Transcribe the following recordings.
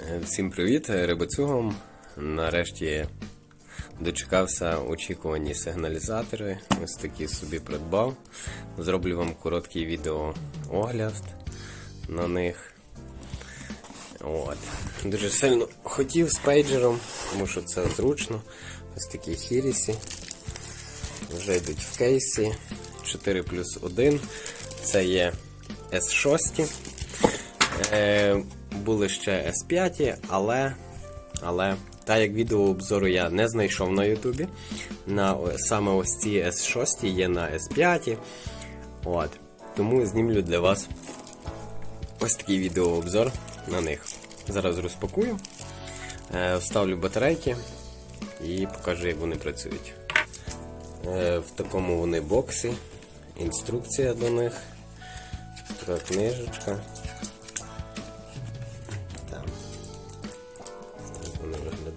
Е, Всім привіт, рибацюгам. Нарешті дочекався очікувані сигналізатори. Ось такі собі придбав. Зроблю вам короткий відеоогляд на них. От. Дуже сильно хотів з пейджером, тому що це зручно. Ось такі хірісі. Вже йдуть в кейсі. 4 плюс 1. Це є S6. Були ще S5, але, але так як відео обзору я не знайшов на Ютубі. На, саме ось ці S6 є на S5. От. Тому знімлю для вас ось такий відеообзор на них. Зараз розпакую, е, вставлю батарейки і покажу, як вони працюють. Е, в такому вони боксі. Інструкція до них. Така книжечка.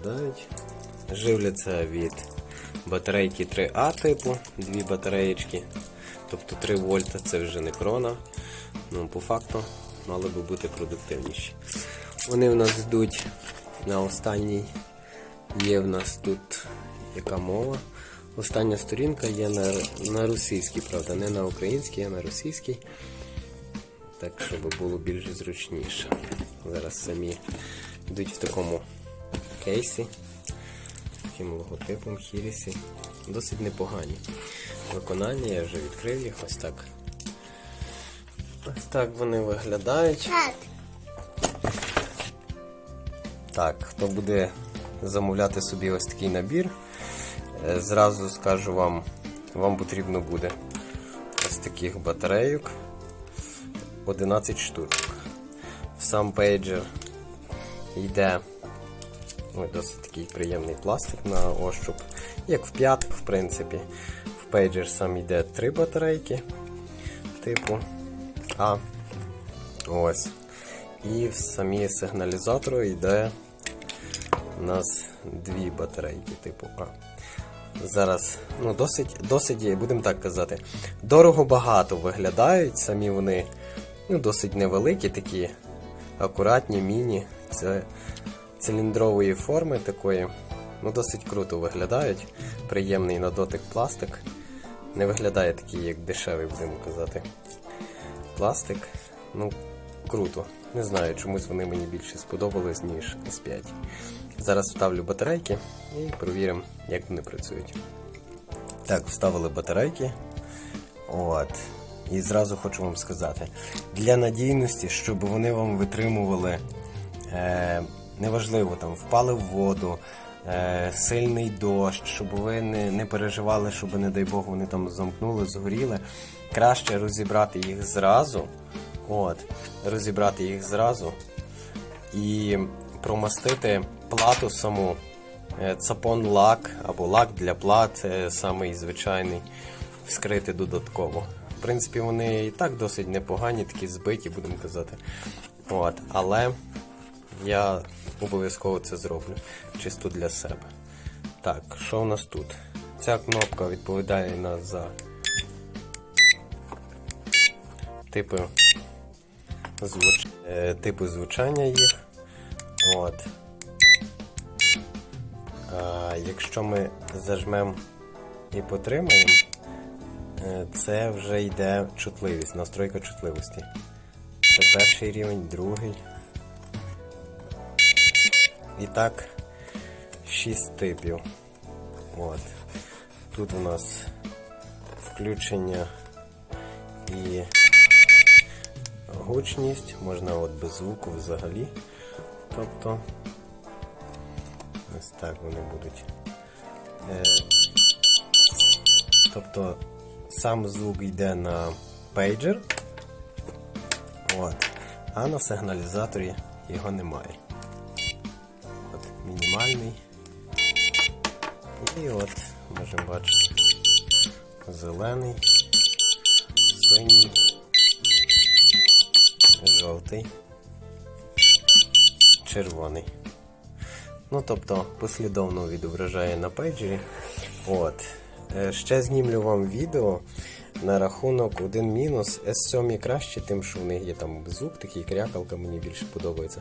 Виглядають. Живляться від батарейки 3А типу, дві батареєчки. Тобто 3 вольта це вже не крона. Ну, по факту мали би бути продуктивніші. Вони в нас йдуть на останній. Є в нас тут яка мова. Остання сторінка є на, на російській, правда, не на українській, а на російській. Так, щоб було більш зручніше. Зараз самі йдуть в такому кейсі, таким логотипом хірісі. Досить непогані. Виконання, я вже відкрив їх ось так. Ось так вони виглядають. Так, хто буде замовляти собі ось такий набір, е, зразу скажу вам, вам потрібно буде ось таких батарейок 11 штучок. В сам пейджер йде ой, досить такий приємний пластик на ощуп, як в п'яток, в принципі. В пейджер сам йде 3 батарейки типу А. Ось. І в самі сигналізатору йде у нас дві батарейки типу А. Зараз, ну, досить, досить, будемо так казати, дорого багато виглядають, самі вони ну, досить невеликі, такі акуратні, міні. Це циліндрової форми такої. Ну, досить круто виглядають. Приємний на дотик пластик. Не виглядає такий, як дешевий, будемо казати. Пластик. Ну, круто. Не знаю, чомусь вони мені більше сподобались, ніж S5. Зараз вставлю батарейки і провіримо, як вони працюють. Так, вставили батарейки. От. І зразу хочу вам сказати: для надійності, щоб вони вам витримували, е, неважливо, там впали в воду, е, сильний дощ, щоб ви не, не переживали, щоб, не дай Бог, вони там замкнули, згоріли. Краще розібрати їх зразу. От, розібрати їх зразу і промастити плату саму. Е, Цапон лак або лак для плат, е, самий звичайний, вскрити додатково. В принципі, вони і так досить непогані, такі збиті, будемо казати. От, але я обов'язково це зроблю чисто для себе. Так, що у нас тут? Ця кнопка відповідає нас за типи, звуч... е, типи звучання їх. От. А, якщо ми зажмемо і потримаємо, е, це вже йде чутливість, настройка чутливості. Це перший рівень, другий. І так, шість типів. От. Тут у нас включення і гучність, можна от без звуку взагалі. Тобто ось так вони будуть. Е, тобто сам звук йде на пейджер, от, а на сигналізаторі його немає. Мінімальний. І от можемо бачити зелений, синій, жовтий, червоний. Ну, тобто, послідовно відображає на пейджері. От. Е, Ще знімлю вам відео, на рахунок один мінус. S7 краще, тим, що в них є там звук, такий крякалка, мені більше подобається.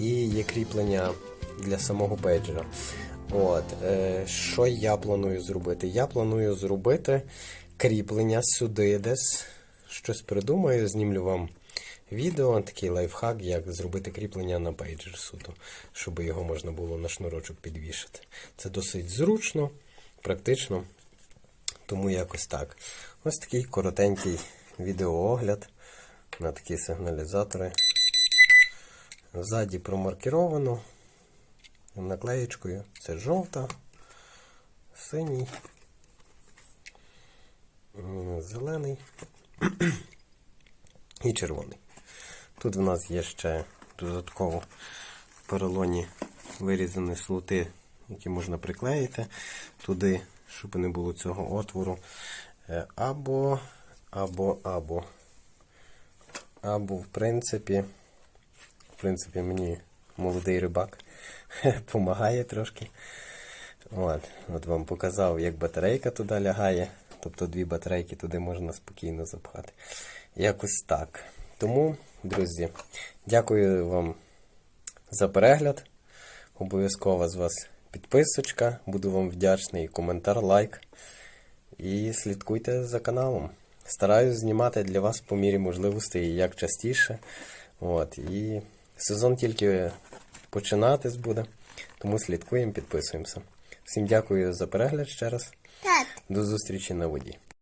І є кріплення для самого пейджера. От, е, що я планую зробити? Я планую зробити кріплення сюди десь. Щось придумаю, знімлю вам відео, такий лайфхак, як зробити кріплення на пейджер суто, щоб його можна було на шнурочок підвішати. Це досить зручно, практично. Тому якось так. Ось такий коротенький відеоогляд на такі сигналізатори. Ззаді промаркіровано наклеєчкою. Це жовта, синій, зелений і червоний. Тут в нас є ще додатково в поролоні вирізані слоти, які можна приклеїти туди, щоб не було цього отвору. Е, Або, або, або. Або, в принципі, в принципі, мені молодий рибак допомагає трошки. От, от вам показав, як батарейка туди лягає. Тобто дві батарейки туди можна спокійно запхати. Якось так. Тому, друзі, дякую вам за перегляд. Обов'язково з вас підписочка. Буду вам вдячний. Коментар, лайк. І слідкуйте за каналом. Стараюсь знімати для вас по мірі можливостей як частіше. От, і сезон тільки починатись буде. Тому слідкуємо, підписуємося. Всім дякую за перегляд ще раз. Так. До зустрічі на воді.